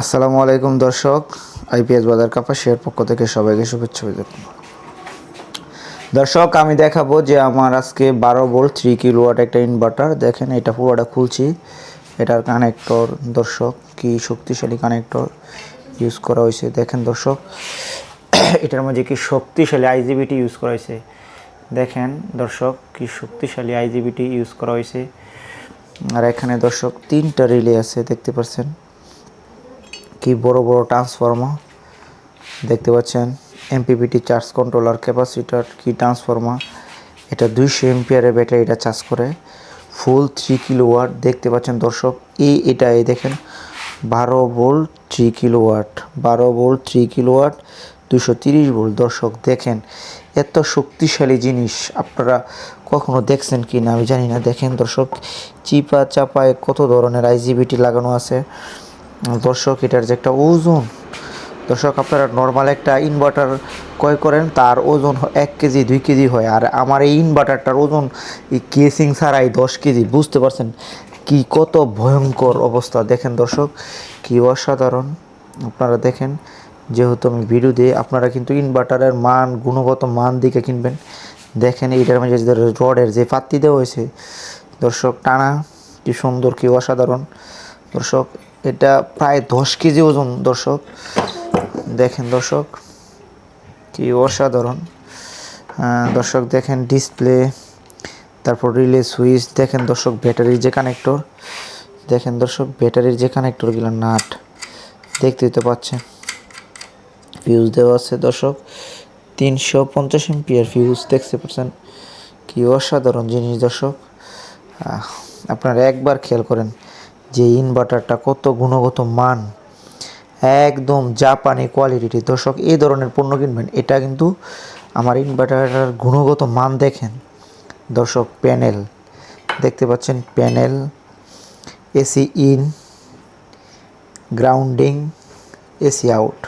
আসসালামু আলাইকুম দর্শক, আইপিএস বাজার কাপাসিয়ার পক্ষ থেকে সবাইকে শুভেচ্ছা। দর্শক, আমি দেখাবো যে আমার আজকে বারো ভোল্ট থ্রি কিলোওয়াট একটা ইনভার্টার দেখেন, এটা পুরোটা খুলছি। এটার কানেক্টর দর্শক, কি শক্তিশালী কানেক্টর ইউজ করা হয়েছে। দেখেন দর্শক, এটার মধ্যে কি শক্তিশালী আইজিবিটি ইউজ করা হয়েছে। দেখেন দর্শক, কি শক্তিশালী আইজিবিটি ইউজ করা হয়েছে। আর এখানে দর্শক, তিনটা রিলে আছে, দেখতে পাচ্ছেন। কি বড় বড় ট্রান্সফর্মার দেখতে পাচ্ছেন এমপিপিটি চার্জ কন্ট্রোলার ক্যাপাসিটার কি ট্রান্সফর্মার এটা দুইশো এমপিয়ারের ব্যাটারিটা চার্জ করে ফুল থ্রি কিলো ওয়াট দেখতে পাচ্ছেন দর্শক, এই এটা এই দেখেন, বারো ভোল্ট থ্রি কিলো ওয়াট বারো ভোল্ট থ্রি কিলো ওয়াট দুশো তিরিশ ভোল্ট দর্শক, দেখেন, এত শক্তিশালী জিনিস, আপনারা কখনো দেখছেন কি না আমি জানি না। দেখেন দর্শক চিপা চাপায় কত ধরনের আইজিবিটি লাগানো আছে। দর্শক, এটার যে একটা ওজন, দর্শক, আপনারা নর্মাল একটা ইনভার্টার ক্রয় করেন, তার ওজন এক কেজি, দুই কেজি হয়। আর আমার এই ইনভার্টারটার ওজন এই কেসিং ছাড়াই দশ কেজি, বুঝতে পারছেন কি কত ভয়ঙ্কর অবস্থা। দেখেন দর্শক, কি অসাধারণ। আপনারা দেখেন, যেহেতু আমি ভিডিও দিই, আপনারা কিন্তু ইনভার্টারের মান, গুণগত মান দিকে কিনবেন। দেখেন, এইটার মধ্যে যে রডের যে পাত্তি দেওয়া হয়েছে, দর্শক, টানা, কি সুন্দর, কি অসাধারণ। দর্শক এটা প্রায় দশ কেজি ওজন, দর্শক। দেখেন দর্শক, কি অসাধারণ। দর্শক দেখেন ডিসপ্লে তারপর রিলে সুইচ দেখেন দর্শক ব্যাটারির যে কানেক্টর দেখেন দর্শক ব্যাটারির যে কানেক্টরগুলো নাট, দেখতেই তো পাচ্ছেন। ফিউজ দেওয়া আছে দর্শক, তিনশো পঞ্চাশ এমপিয়ার ফিউজ দেখতে পাচ্ছেন কি অসাধারণ জিনিস দর্শক। আপনারা একবার খেয়াল করেন যে ইনভার্টারটা কত গুণগত মান, একদম জাপানি কোয়ালিটি দর্শক, এই ধরনের পণ্য কিনবেন, এটা কিন্তু আমার ইনভার্টারটার গুণগত মান দেখেন। দর্শক প্যানেল দেখতে পাচ্ছেন panel AC in grounding AC out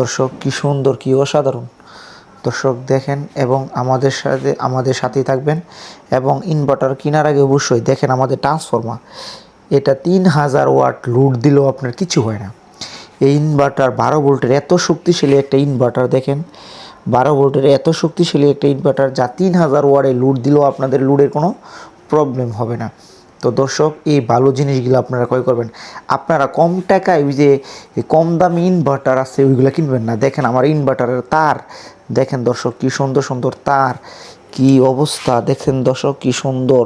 দর্শক, কি সুন্দর, কি অসাধারণ। দর্শক, দেখেন, এবং আমাদের সাথে, আমাদের সাথেই থাকবেন, এবং ইনভার্টার কেনার আগে অবশ্যই দেখেন আমাদের ট্রান্সফর্মার এটা তিন হাজার ওয়াট লুট দিলেও আপনার কিছু হয় না। এই ইনভার্টার বারো ভোল্টের এত শক্তিশালী একটা ইনভার্টার দেখেন, বারো ভোল্টের এত শক্তিশালী একটা ইনভার্টার যা তিন হাজার ওয়ার্ডে লুট দিলেও আপনাদের লুডের কোনো প্রবলেম হবে না। তো দর্শক, এই ভালো জিনিসগুলো আপনারা ক্রয় করবেন। আপনারা কম টাকায় ওই যে কম দামি ইনভার্টার আছে, ওইগুলো কিনবেন না। দেখেন আমার ইনভার্টারের তার, দেখেন দর্শক কি সুন্দর সুন্দর তার, কি অবস্থা। দেখেন দর্শক কি সুন্দর।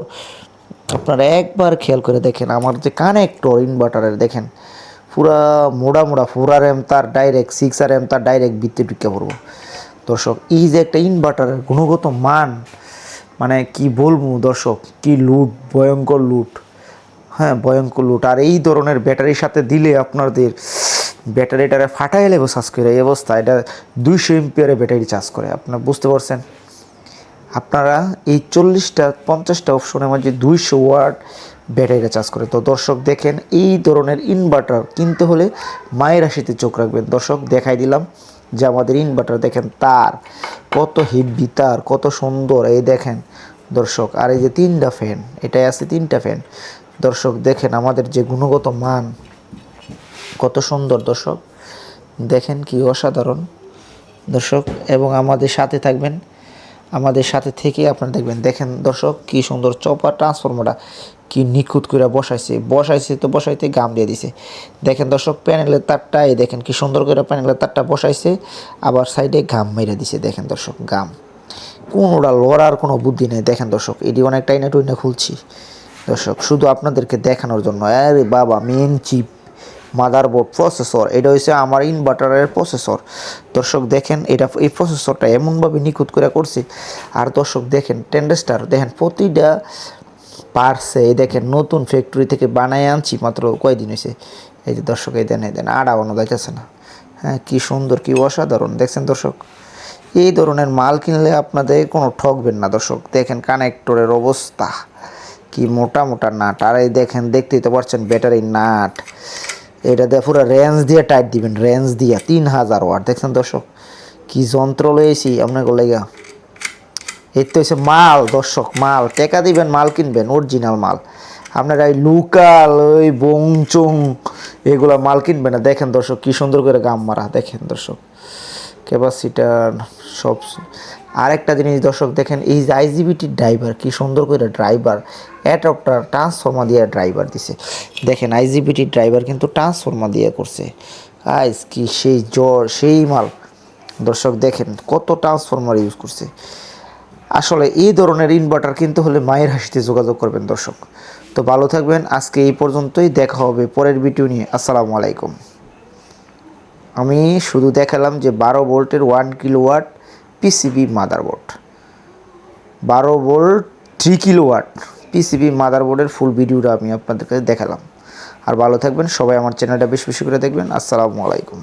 আপনারা একবার খেয়াল করে দেখেন, আমার যে কানেক্টর ইনভার্টারের দেখেন, পুরা মোড়া মোড়া ফোর আর এম তার ডাইরেক্ট সিক্স আর এম তার ডাইরেক্ট বৃত্তি ঢুকে পড়ব। দর্শক, এই যে একটা ইনভার্টারের গুণগত মান মানে কি বলব দর্শক, কি লুট ভয়ঙ্কর লুট হ্যাঁ ভয়ঙ্কর লুট আর এই ধরনের ব্যাটারির সাথে দিলে আপনাদের ব্যাটারিটারে ফাটাই লেবো চার্জ করে, এই অবস্থা, এটা দুইশো এমপিয়ারে ব্যাটারি চার্জ করে, আপনার বুঝতে পারছেন? আপনারা এই চল্লিশটা, পঞ্চাশটা অপশনে আমার যে দুইশো ওয়াট ব্যাটারিটা চার্জ করে তো দর্শক দেখেন, এই ধরনের ইনভার্টার কিনতে হলে মায়ের রাশিতে চোখ রাখবেন। দর্শক দেখাই দিলাম যে আমাদের ইনভার্টার দেখেন, তার কত হেভি তার কত সুন্দর, এই দেখেন দর্শক। আর এই যে তিনটা ফ্যান এটাই আছে তিনটা ফ্যান দর্শক দেখেন, আমাদের যে গুণগত মান কত সুন্দর দর্শক। দেখেন কি অসাধারণ দর্শক। এবং আমাদের সাথে থাকবেন আমাদের সাথে থেকে আপনারা দেখবেন, দেখেন দর্শক কি সুন্দর চপার ট্রান্সফর্মারটা কি নিখুঁত করে বসাইছে। বসাইছে তো বসাইতে গাম দিয়ে দিছে। দেখেন দর্শক প্যানেলের তারটা এই দেখেন কি সুন্দর করে প্যানেলের তারটা বসাইছে, আবার সাইডে গাম মেরে দিছে। দেখেন দর্শক, গাম। কোনোটা লড়ার কোনো বুদ্ধি নেই। দেখেন দর্শক, এটি অনেকটাই না টুইনা খুলছি। দর্শক, শুধু আপনাদেরকে দেখানোর জন্য। আরে বাবা মেন চিপ মাদারবোর্ড প্রসেসর এটা হচ্ছে আমার ইনভার্টারের প্রসেসর দর্শক দেখেন, এটা, এই প্রসেসরটা এমনভাবে নিখুঁত করে করছে। আর দর্শক দেখেন টেন্ডেস্টার দেখেন প্রতিটা পার্সে এই দেখেন নতুন ফ্যাক্টরি থেকে বানায় আনছি, মাত্র কয়দিন হয়েছে এই যে দর্শক, এই দেন এই দেন আওয়ানো যাইতেছে না। হ্যাঁ কী সুন্দর, কী অসাধারণ। দেখছেন দর্শক? এই ধরনের মাল কিনলে আপনাদের কোনো ঠকবেন না দর্শক। দেখেন কানেক্টরের অবস্থা। কি মোটা মোটা নাট। আর এই দেখেন, দেখতেই তো পারছেন ব্যাটারি নাট। এটা দিয়ে পুরো রেঞ্জ দিয়ে টাইট দিবেন রেঞ্জ দিয়ে তিন হাজার ওয়াট দেখছেন দর্শক, কি যন্ত্র লয়েছি আপনাকে লেগা। এই তো হচ্ছে মাল, দর্শক, মাল। টেকা দিবেন, মাল কিনবেন অরিজিনাল মাল। আপনারা এই লোকাল ওই বংচং, এগুলো মাল কিনবে না। দেখেন দর্শক, কি সুন্দর করে গাম মারা। দেখেন দর্শক ক্যাপাসিটার সব আরেকটা জিনিস দর্শক দেখেন, এই যে আইজিবিটির ড্রাইভার কি সুন্দর করে ড্রাইভার অ্যাডপ্টার ট্রান্সফর্মার দিয়ে ড্রাইভার দিছে। দেখেন আইজিবিটির ড্রাইভার কিন্তু ট্রান্সফর্মার দিয়ে করছে। আইস কি সেই জ্বর, সেই মাল। দর্শক দেখেন, কত ট্রান্সফর্মার ইউজ করছে। আসলে এই ধরনের ইনভার্টার কিনতে হলে মায়ের হাসিতে যোগাযোগ করবেন দর্শক। তো ভালো থাকবেন, আজকে এই পর্যন্তই, দেখা হবে পরের ভিডিও নিয়ে। আসসালামু আলাইকুম। আমি শুধু দেখালাম যে বারো ভোল্টের ওয়ান কিলোওয়াট পিসিবি মাদারবোর্ড। বারো volt three kilowatt PCB মাদারবোর্ডের ফুল ভিডিওটা আমি আপনাদের কাছে দেখালাম। আর ভালো থাকবেন, সবাই আমার চ্যানেলটা বেশ বেশি করে দেখবেন। আসসালামু আলাইকুম।